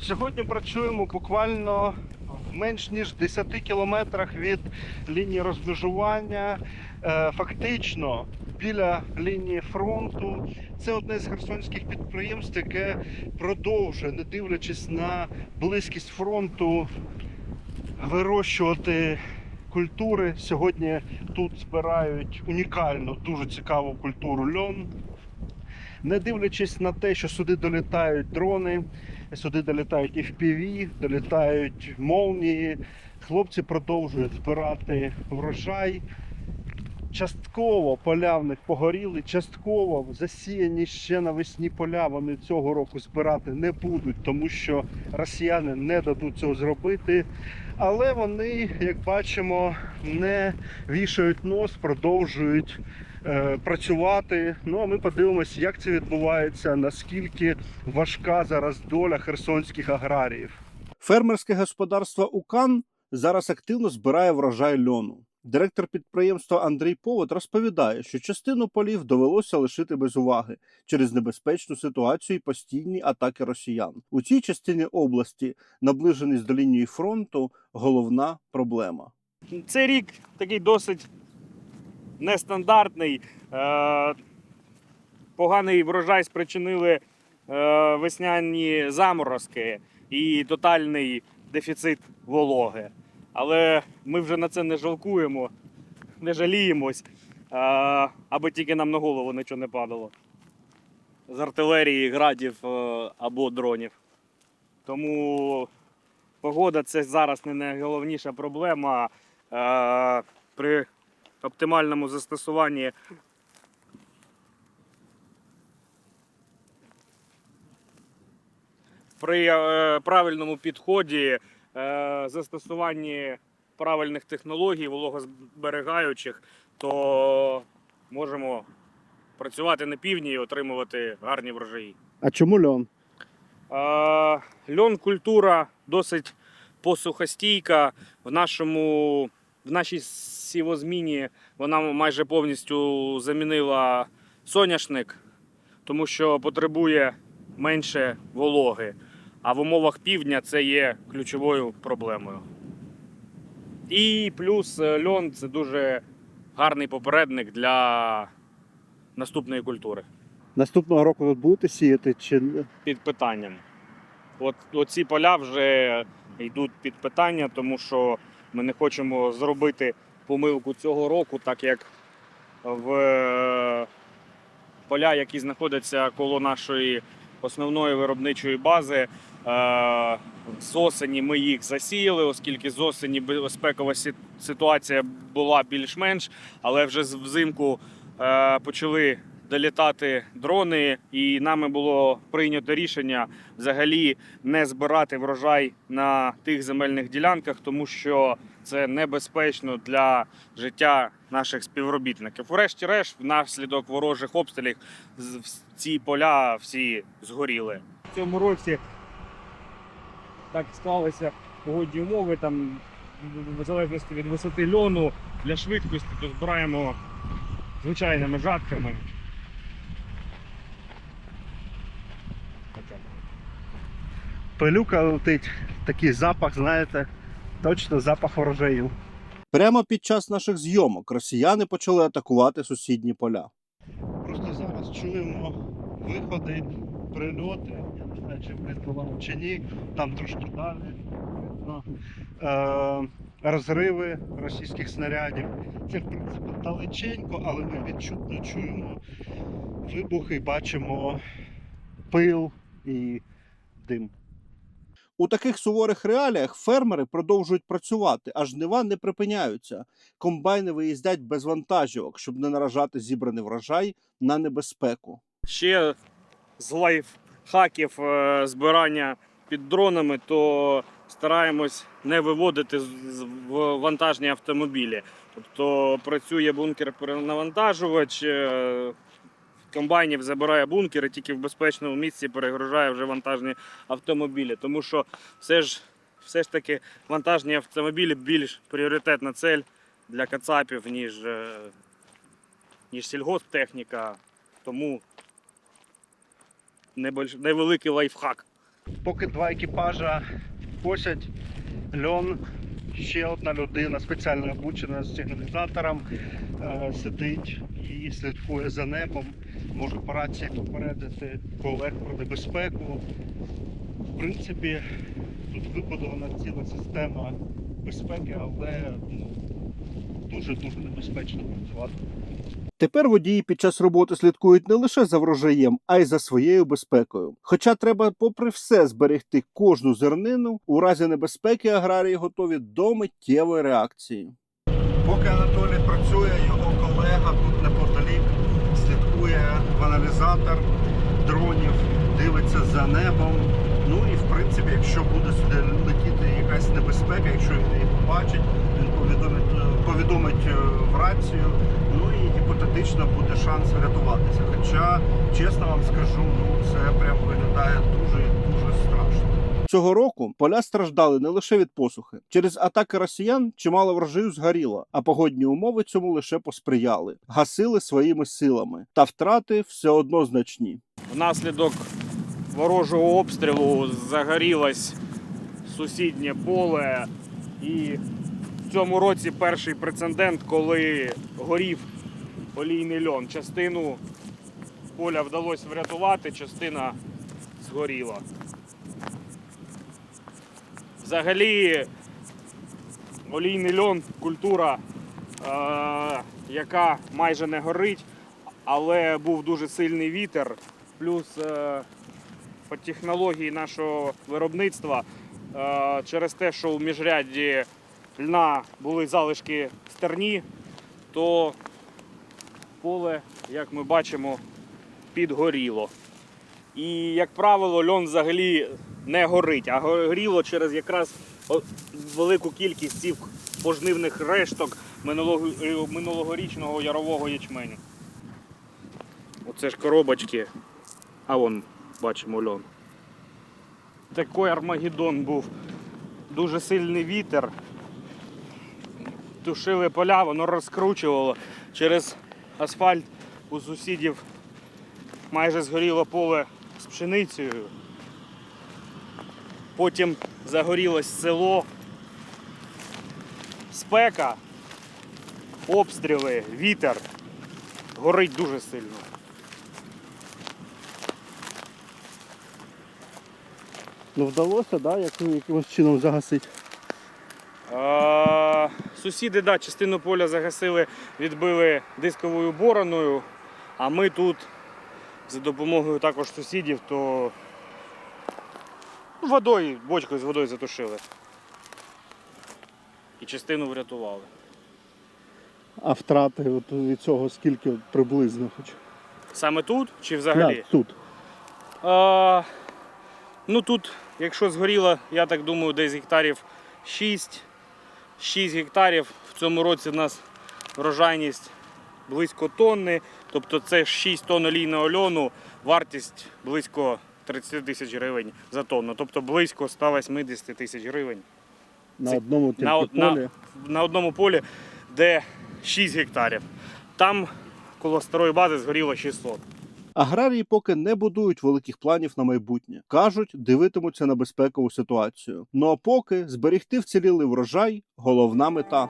Сьогодні працюємо буквально менш ніж 10 кілометрах від лінії розмежування. Е, Фактично біля лінії фронту. Це одне з херсонських підприємств, яке продовжує, не дивлячись на близькість фронту, вирощувати культури. Сьогодні тут збирають унікальну, дуже цікаву культуру льон. Не дивлячись на те, що сюди долітають дрони, сюди долітають і FPV, долітають молнії, хлопці продовжують збирати врожай. Частково поля в них погоріли, частково засіяні ще навесні поля вони цього року збирати не будуть, тому що росіяни не дадуть цього зробити. Але вони, як бачимо, не вішають нос, продовжують е, працювати. Ну а ми подивимося, як це відбувається, наскільки важка зараз доля херсонських аграріїв. Фермерське господарство Укан зараз активно збирає врожай льону. Директор підприємства Андрій Повод розповідає, що частину полів довелося лишити без уваги через небезпечну ситуацію і постійні атаки росіян. У цій частині області, наближеність до лінії фронту, головна проблема. Цей рік такий досить нестандартний. Е, Поганий врожай спричинили е, весняні заморозки і тотальний дефіцит вологи. Але ми вже на це не жалкуємо, не жаліємось, аби тільки нам на голову нічого не падало. З артилерії, градів е, або дронів. Тому погода це зараз не найголовніша проблема. При оптимальному застосуванні при е, правильному підході, застосуванні правильних технологій, вологозберігаючих, то можемо працювати на півдні і отримувати гарні врожаї. А чому льон? Е, Льон культура досить посухостійка. В нашому в нашій сівозміні вона майже повністю замінила соняшник, тому що потребує менше вологи. А в умовах півдня це є ключовою проблемою. І плюс е, льон це дуже гарний попередник для наступної культури. Наступного року тут будете сіяти чи під питанням. От оці поля вже йдуть під питання, тому що ми не хочемо зробити помилку цього року, так як в е, поля, які знаходяться коло нашої основної виробничої бази, з осені ми їх засіяли, оскільки з осені безпекова ситуація була більш-менш, але вже взимку е, почали долітати дрони, і нами було прийнято рішення взагалі не збирати врожай на тих земельних ділянках, тому що це небезпечно для життя наших співробітників. Врешті-решт, внаслідок ворожих обстрілів ці поля всі згоріли. В цьому році так склалися погодні умови. Там в залежності від висоти льону для швидкості, то збираємо звичайними жатками. пилюка летить, такий запах, знаєте, точно запах врожаю. Прямо під час наших зйомок росіяни почали атакувати сусідні поля. Просто зараз чуємо виходи, прильоти. Я не знаю, чи видно вам чи ні. Там трошки далі. видно. Е, розриви російських снарядів. Це, в принципі, далеченько, але ми відчутно чуємо вибухи, бачимо пил і дим. У таких суворих реаліях фермери продовжують працювати, а жнива не припиняються. Комбайни виїздять без вантажівок, щоб не наражати зібраний врожай на небезпеку. ще з лайфхаків е, збирання під дронами, то стараємось не виводити в вантажні автомобілі. Тобто працює бункер-перенавантажувач, е, комбайнів забирає бункер і тільки в безпечному місці перегружає вже вантажні автомобілі. Тому що все ж, все ж таки вантажні автомобілі більш пріоритетна цель для кацапів, ніж, е, ніж сільгосптехніка. Тому невеликий лайфхак. Поки два екіпажа косять льон, ще одна людина спеціально обучена з сигналізатором е, сидить і слідкує за небом. Може по рації попередити колег про небезпеку. В принципі, тут вибудована ціла система безпеки, але ну, дуже-дуже небезпечно працювати. Тепер водії під час роботи слідкують не лише за врожаєм, а й за своєю безпекою. Хоча треба, попри все, зберегти кожну зернину, у разі небезпеки аграрії готові до миттєвої реакції. Поки Анатолій працює, його колега тут неподалік слідкує в аналізатор дронів, дивиться за небом. Ну і в принципі, якщо буде сюди летіти якась небезпека, якщо він її побачить, він повідомить, повідомить е, в рацію. І гіпотетично буде шанс врятуватися. Хоча, чесно вам скажу, ну це прям виглядає дуже дуже страшно. Цього року поля страждали не лише від посухи. Через атаки росіян чимало врожаю згоріло, а погодні умови цьому лише посприяли, гасили своїми силами, та втрати все одно значні. Внаслідок ворожого обстрілу загорілось сусіднє поле. І в цьому році перший прецедент, коли горів олійний льон. Частину поля вдалося врятувати, частина згоріла. Взагалі, олійний льон культура, е- яка майже не горить, але був дуже сильний вітер, плюс е- по технології нашого виробництва е- через те, що у міжрядді льна були залишки стерні, то поле, як ми бачимо, підгоріло. І, як правило, льон взагалі не горить, а горіло через якраз велику кількість цих пожнивних решток е, минулогорічного ярового ячменю. Оце ж коробочки, а вон бачимо льон. Такий Армагеддон був. Дуже сильний вітер. Тушили поля, воно розкручувало через асфальт у сусідів майже згоріло поле з пшеницею. Потім загорілось село, спека, обстріли, вітер. Горить дуже сильно. Ну вдалося, да, як, якимось чином загасити. Сусіди, да, частину поля загасили, відбили дисковою бороною, а ми тут за допомогою також сусідів, то водою, бочкою з водою затушили. І частину врятували. А втрати от від цього скільки приблизно хоч? Саме тут чи взагалі? Да, тут. А, ну тут, якщо згоріло, я так думаю, десь гектарів 6. 6 гектарів. В цьому році в нас врожайність близько тонни. Тобто це 6 тонн олійного льону, вартість близько 30 тисяч гривень за тонну. Тобто близько 180 тисяч гривень На одному тільки на, од- на- на одному полі, де 6 гектарів. Там коло старої бази згоріло 600. Аграрії поки не будують великих планів на майбутнє. Кажуть, дивитимуться на безпекову ситуацію. Ну а поки зберегти вцілілий врожай головна мета.